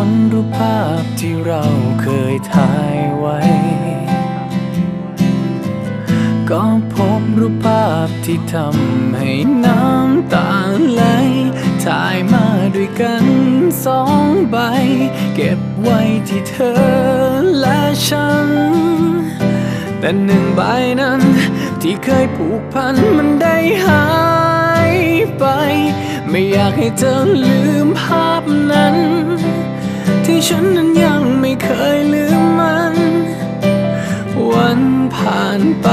ค้นรูปภาพที่เราเคยถ่ายไว้ ก็พบรูปภาพที่ทำให้น้ำตาไหล ถ่ายมาด้วยกันสองใบ เก็บไว้ที่เธอและฉัน แต่หนึ่งใบนั้นที่เคยผูกพันมันได้หายไป ไม่อยากให้เธอลืมภาพนั้น ที่ฉันนั้นยังไม่เคยลืมมัน วันผ่านไป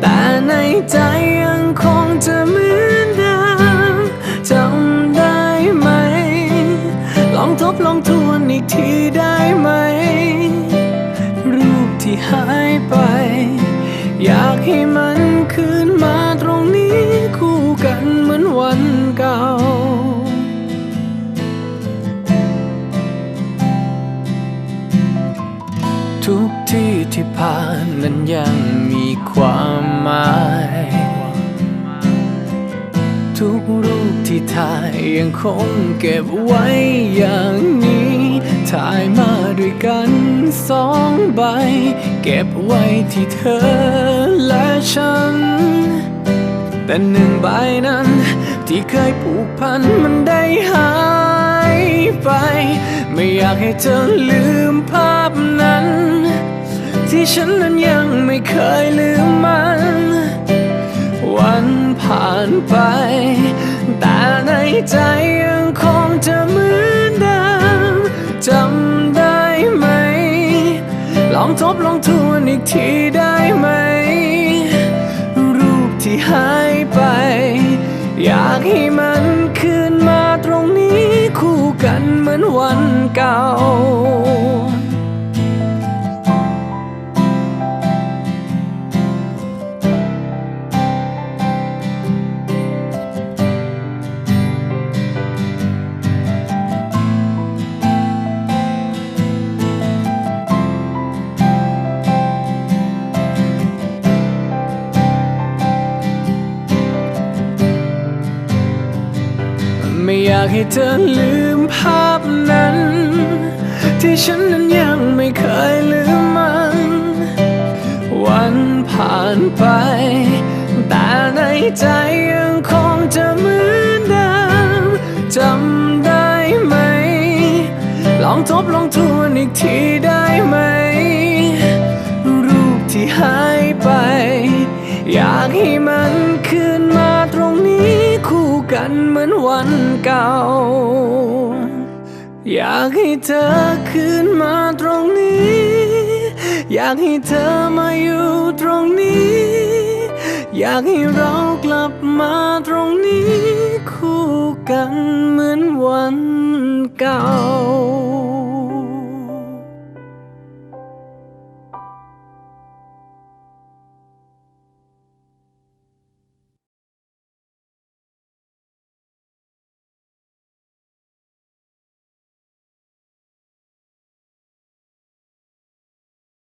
แต่ในใจยังคงจะเหมือนเดิมจำได้ไหม ลองทบลองทวนอีกทีได้ไหม รูปที่หายไป อยากให้มันคืนมาตรงนี้ ทุกที่ที่ผ่านนั้นยังมีความหมาย ทุกรูปที่ถ่ายยังคงเก็บไว้อย่างนี้ ถ่ายมาด้วยกันสองใบ เก็บไว้ที่เธอและฉัน แต่หนึ่งใบนั้นที่เคยผูกพันมันได้หายไป ไม่อยากให้เธอลืมภาพ ที่ฉันนั้นยังไม่เคยลืมมัน วันผ่านไป แต่ในใจยังคงจะเหมือนเดิมจำได้ไหม ลองทบลองทวนอีกทีได้ไหม รูปที่หายไป อยากให้มันคืนมาตรงนี้คู่กันเหมือนวันเก่า ไม่อยากให้เธอลืมภาพนั้น ที่ฉันนั้นยังไม่เคยลืมมัน วันผ่านไป แต่ในใจยังคงจะเหมือนเดิมจำได้ไหม ลองทบลองทวนอีกทีได้ไหม รูปที่หายไป อยากให้มัน กันเหมือนวันเก่า อยากให้เธอคืนมาตรงนี้ อยากให้เธอมาอยู่ตรงนี้ อยากให้เรากลับมาตรงนี้ คู่กันเหมือนวันเก่า